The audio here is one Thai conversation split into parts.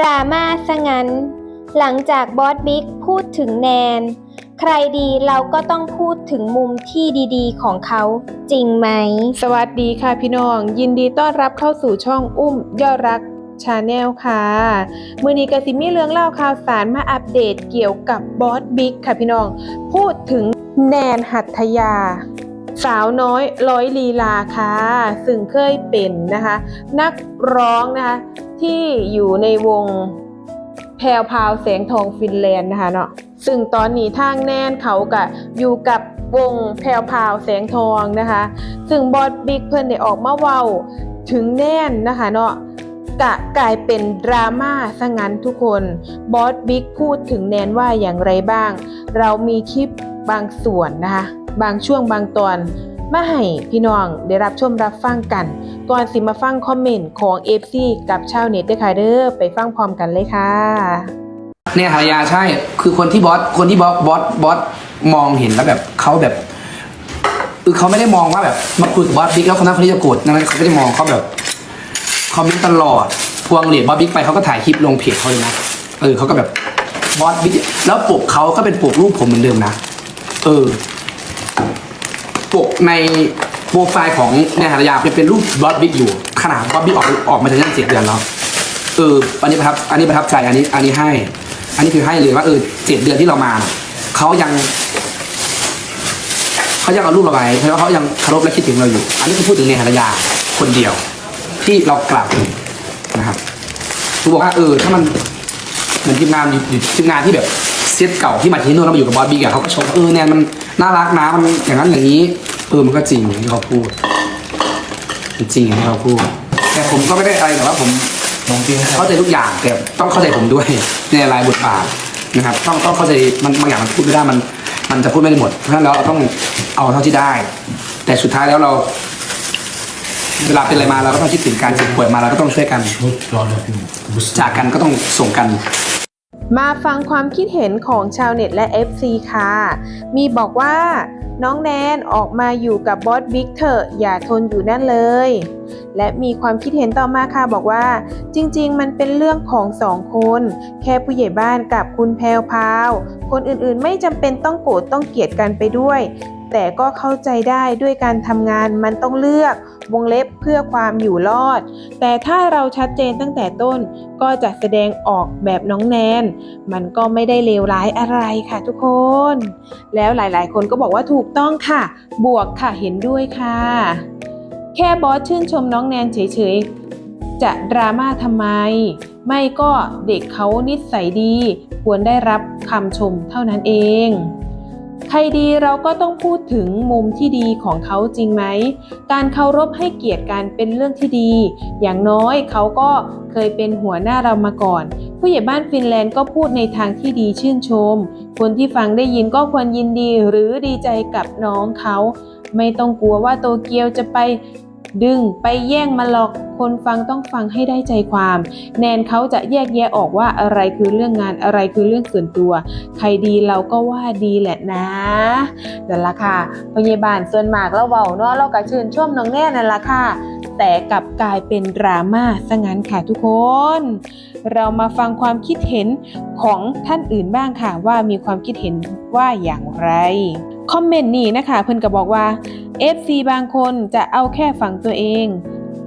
ดราม่าซะงั้น หลังจากบอสบิ๊กพูดถึงแนน ใครดีเราก็ต้องพูดถึงมุมที่ดีๆ ของเขาจริงไหม สวัสดีค่ะพี่น้อง ยินดีต้อนรับเข้าสู่ช่องอุ้มยอดรักชาแนลค่ะ มือนี้กสิมีเรื่องเล่าข่าวสารมาอัปเดตเกี่ยวกับบอสบิ๊กค่ะพี่น้อง พูดถึงแนนหัตถยา สาวน้อยร้อยลีลาค่ะ ซึ่งเคยเป็นนะคะ นักร้องนะคะ ที่อยู่ในวงแพรวพาวแสงทองฟินแลนด์นะคะเนาะซึ่งตอนนี้ทางแนนเขากะอยู่กับวงแพรวพาวแสงทองนะคะ ซึ่งบอสบิ๊กเพิ่นได้ออกมาเว้าถึงแน่นนะคะเนาะกะกลายเป็นดราม่าซะงั้นทุกคนบอสบิ๊กพูดถึงแนนว่าอย่างไรบ้าง เรามีคลิปบางส่วนนะคะ บางช่วงบางตอนมาให้พี่น้องได้รับชมรับฟังกัน ก่อนสิมาฟังคอมเมนต์ของ FC กับชาวเน็ตด้วยค่ะเด้อไปฟังพร้อมกันเลยค่ะ เนี่ยภรรยาใช่ คือคนที่บอสคนที่บอสบอสบอสมองเห็นแล้วแบบเขาแบบคือเขาไม่ได้มองว่าแบบมาคุยกับบอสบิ๊กแล้วคนนั้นคนนี้จะโกรธนั่นเขาไม่ได้มองเขาแบบคอมเมนต์ตลอดพวงเหรียญบอสบิ๊กไปเขาก็ถ่ายคลิปลงเพจเขาเลยนะเออเขาก็แบบบอสบิ๊กแล้วปกเขาก็เป็นปกรูปผมเหมือนเดิมนะเออ ปกในโปรไฟล์ของเนี่ยภรรยาเป็นเป็นรูปบอสบิ๊กอยู่ ขนาดบอสบิ๊กออกออกมาจากนั่นเจ็ดเดือนแล้วเอออันนี้ประทับอันนี้ประทับใจอันนี้ อันนี้ให้ อันนี้คือให้เลยว่าเออเจ็ดเดือนที่เรามาเขายังเขายังเอารูปเราไว้เพราะว่าเขายังเคารพและคิดถึงเราอยู่ อันนี้คือพูดถึงในภรรยาคนเดียว ที่เรากลับนะครับกูบอกว่าเออถ้ามันเหมือนทีมงานอยู่ทีมงานที่แบบเซตเก่าที่มาที่นู่นแล้วมาอยู่กับบอสบิ๊กอะเขาก็ชมเออเนี่ยมัน น่ารักนะมันอย่างนั้นอย่างนี้เออมันก็จริงอย่างที่เขาพูดมันจริงอย่างที่เขาพูด แต่ผมก็ไม่ได้อะไรแต่ว่าผมน้องจริงครับเข้าใจทุกอย่างแต่ต้องเข้าใจผมด้วยในรายบทบาทนะครับ ต้องต้องเข้าใจมันบางอย่างมันพูดไม่ได้มัน มันจะพูดไม่ได้หมดเพราะฉะนั้นแล้วเราต้องเอาเท่าที่ได้ แต่สุดท้ายแล้วเรา เวลาเป็นอะไรมาเราก็ต้องคิดถึงการเจ็บป่วยมาเราก็ต้องช่วยกันชุดรอเลยพี่บุษจากกันก็ต้องส่งกัน มาฟังความคิดเห็นของชาวเน็ตและ FC ค่ะ มีบอกว่าน้องแนนออกมาอยู่กับบอสบิ๊กเถอะอย่าทนอยู่นั่นเลย และมีความคิดเห็นต่อมาค่ะบอกว่า จริงๆ มันเป็นเรื่องของสองคน แค่ผู้ใหญ่บ้านกับคุณแพลวพาว คนอื่นๆไม่จำเป็นต้องโกรธต้องเกลียดกันไปด้วย แต่ก็เข้าใจได้ด้วยการทำงานมันต้องเลือกวงเล็บเพื่อความอยู่รอด แต่ถ้าเราชัดเจนตั้งแต่ต้นก็จะแสดงออกแบบน้องแนน มันก็ไม่ได้เลวร้ายอะไรค่ะทุกคน แล้วหลายๆ คนก็บอกว่าถูกต้องค่ะ บวกค่ะเห็นด้วยค่ะ แค่บอสชื่นชมน้องแนนเฉยๆ จะดราม่าทำไม ไม่ก็เด็กเขานิสัยดี ควรได้รับคำชมเท่านั้นเอง ใครดีเราก็ต้องพูดถึงมุมที่ดีของเขาจริงไหม การเคารพให้เกียรติกันเป็นเรื่องที่ดี อย่างน้อยเขาก็เคยเป็นหัวหน้าเรามาก่อน ผู้ใหญ่บ้านฟินแลนด์ก็พูดในทางที่ดีชื่นชม คนที่ฟังได้ยินก็ควรยินดีหรือดีใจกับน้องเขา ไม่ต้องกลัวว่าโตเกียวจะไป ดึงไปแย่งมาหรอกคนฟังต้องฟังให้ได้ใจความ แนนเขาจะแยกแยะออกว่าอะไรคือเรื่องงานอะไรคือเรื่องส่วนตัว ใครดีเราก็ว่าดีแหละนะนั่นละค่ะพยาบาลส่วนมากเราเบาเนาะเราก็ชื่นชมน้องแน่นั่นละค่ะ แต่กลับกลายเป็นดราม่าซะงั้นค่ะทุกคน เรามาฟังความคิดเห็นของท่านอื่นบ้างค่ะว่ามีความคิดเห็นว่าอย่างไร คอมเมนต์นี้นะคะ เพิ่นก็บอกว่า FC บางคนจะเอาแค่ฝั่งตัวเอง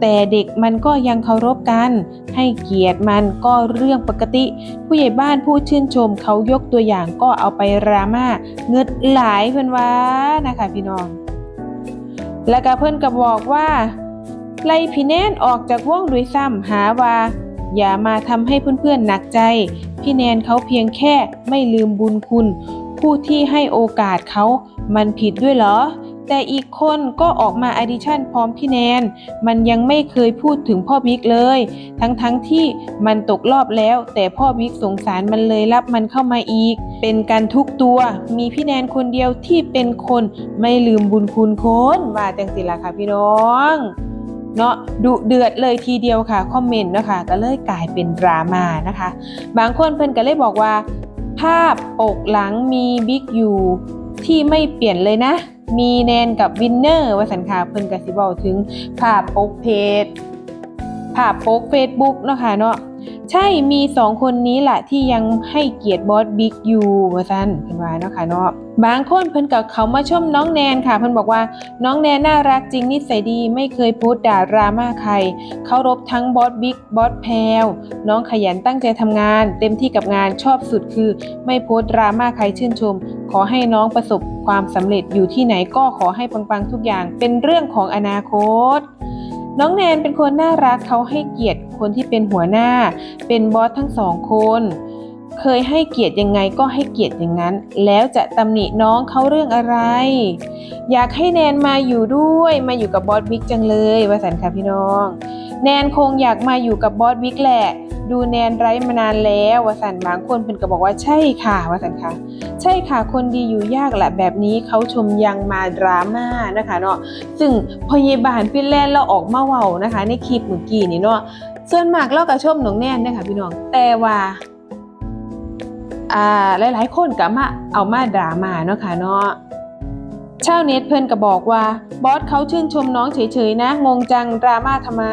แต่เด็กมันก็ยังเคารพกัน ให้เกียรติมันก็เรื่องปกติ ผู้ใหญ่บ้านผู้ชื่นชมเขายกตัวอย่างก็เอาไปราม่าเงิดหลายเพิ่นว่านะคะพี่น้อง แล้วก็เพิ่นก็บอกว่าไล่พี่แนนออกจากวงด้วยซ้ำหาว่า อย่ามาทำให้เพื่อนๆหนักใจ พี่แนนเขาเพียงแค่ไม่ลืมบุญคุณ ผู้ที่ให้โอกาสเขา มันผิดด้วยเหรอ แต่อีกคนก็ออกมาอดิชั่นพร้อมพี่แนน มันยังไม่เคยพูดถึงพ่อบิ๊กเลย ทั้งๆทที่มันตกรอบแล้ว แต่พ่อบิ๊กสงสารมันเลยรับมันเข้ามาอีก เป็นกันทุกตัว มีพี่แนนคนเดียวที่เป็นคนไม่ลืมบุญคุณคนว่าจังสิละค่ะพี่น้องเนาะดุเดือดเลยทีเดียวค่ะ คอมเมนต์นะคะก็เลยกลายเป็นดราม่านะคะ บางคนเพิ่นก็เลยบอกว่า ภาพปกหลังมีบิ๊กอยู่ที่ไม่เปลี่ยนเลยนะ มีแนนกับวินเนอร์วาสันคาเพิ่นกสิบอกถึงภาพปกเพจภาพปกเฟซบุ๊กเนาะค่ะเนาะ ใช่มีสองคนนี้แหละที่ยังให้เกียรติบอสบิ๊กอยู่ว่าซั่นเพิ่นว่าเนาะค่ะเนาะบางคนเพิ่นกับเขามาชมน้องแนนค่ะ เพิ่นบอกว่าน้องแนนน่ารักจริงนิสัยดีไม่เคยพูดด่าดราม่าใครเคารพทั้งบอสบิ๊กบอสแพลวน้องขยันตั้งใจทำงาน เต็มที่กับงานชอบสุดคือ ไม่โพสดราม่าใครชื่นชม ขอให้น้องประสบความสำเร็จอยู่ที่ไหนก็ขอให้ปังๆทุกอย่าง เป็นเรื่องของอนาคต น้องแนนเป็นคนน่ารักเขาให้เกียรติคนที่เป็นหัวหน้า เป็นบอสทั้งสองคน เคยให้เกียรติยังไงก็ให้เกียรติอย่างนั้น แล้วจะตำหนิน้องเขาเรื่องอะไร อยากให้แนนมาอยู่ด้วยมาอยู่กับบอสบิ๊กจังเลยว่าสันค่ะพี่น้อง แนนคงอยากมาอยู่กับบอสบิ๊กแหละ ดูแนนไร้มานานแล้ววสันบางคนเพิ่นก็บอกว่าใช่ค่ะวสันค่ะ ใช่ค่ะคนดีอยู่ยากแหละแบบนี้เขาชมยังมาดราม่านะคะเนาะซึ่งพยาบาลฟินแลนด์เราออกมาเว้านะคะ ในคลิปเมื่อกี้นี่เนาะส่วนมากเราก็ชมน้องแนนนะคะพี่น้องแต่ว่าอ่าหลายๆ คนก็มาเอามาดราม่าเนาะค่ะเนาะชาวเน็ตเพิ่นก็บอกว่าบอสเขาชื่นชมน้องเฉยๆนะงงจังดราม่าทำไม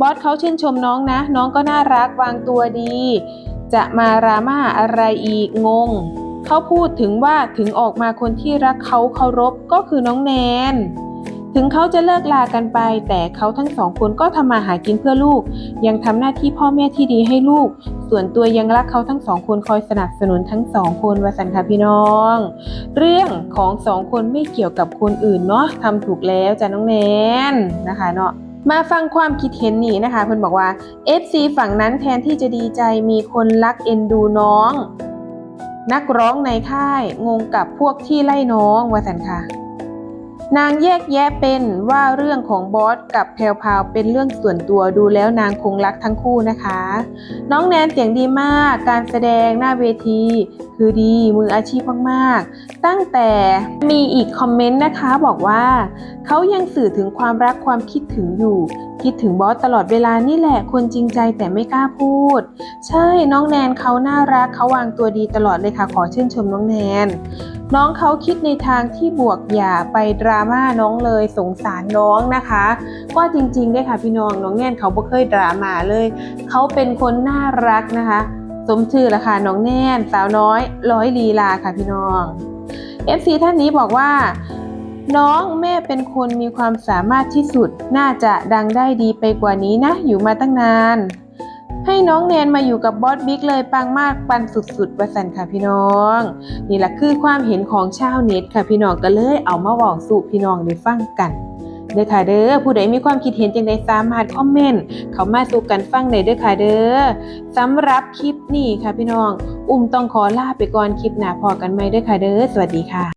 บอสเขาชื่นชมน้องนะ น้องก็น่ารักวางตัวดี จะมาราม่าอะไรอีกงง เขาพูดถึงว่าถึงออกมาคนที่รักเขาเคารพก็คือน้องแนน ถึงเขาจะเลิกลากันไป แต่เขาทั้งสองคนก็ทำมาหากินเพื่อลูก ยังทำหน้าที่พ่อแม่ที่ดีให้ลูก ส่วนตัวยังรักเขาทั้งสองคนคอยสนับสนุนทั้งสองคนวาสันค่ะพี่น้อง เรื่องของสองคนไม่เกี่ยวกับคนอื่นเนาะทำถูกแล้วจ้ะน้องแนนนะคะเนาะ มาฟังความคิดเห็นนี่นะคะเพิ่นบอกว่า FC ฝั่งนั้นแทนที่จะดีใจมีคนรักเอ็นดูน้อง นักร้องในค่ายงงกับพวกที่ไล่น้องวาสันค่ะ นางแยกแยะเป็นว่าเรื่องของบอสกับแพรวพาวเป็นเรื่องส่วนตัวดูแล้วนางคงรักทั้งคู่นะคะ น้องแนนเสียงดีมากการแสดงหน้าเวที คือดีมืออาชีพมากๆ ตั้งแต่มีอีกคอมเมนต์นะคะบอกว่าเขายังสื่อถึงความรักความคิดถึงอยู่ คิดถึงบอสตลอดเวลานี่แหละคนจริงใจแต่ไม่กล้าพูด ใช่น้องแนนเขาน่ารักเขาวางตัวดีตลอดเลยค่ะขอชื่นชมน้องแนนน้องเขาคิดในทางที่บวกอย่าไปดราม่าน้องเลยสงสารน้องนะคะก็จริงๆด้ค่ะพี่น้องน้องแนนเขาบ่เคยดราม่าเลย เขาเป็นคนน่ารักนะคะ สมชื่อละค่ะน้องแนนสาวน้อย ร้อยลีลาค่ะพี่น้อง FC ท่านนี้บอกว่าน้องแม่เป็นคนมีความสามารถที่สุด น่าจะดังได้ดีไปกว่านี้นะ อยู่มาตั้งนาน ให้น้องแนนมาอยู่กับบอสบิ๊กเลยปังมากปันสุดๆประสันค่ะพี่น้อง นี่แหละคือความเห็นของชาวเน็ตค่ะพี่น้องก็เลยเอามาบอกสู่พี่น้องได้ฟังกันเด้อค่ะเด้อผู้ใดมีความคิดเห็นจังใดสามารถคอมเมนต์เข้ามาสู่กันฟังได้เด้อค่ะเด้อสำหรับคลิปนี้ค่ะพี่น้อง อุ้มต้องขอลาไปก่อนคลิปหน้าพอกันไหมเด้อค่ะเด้อสวัสดีค่ะ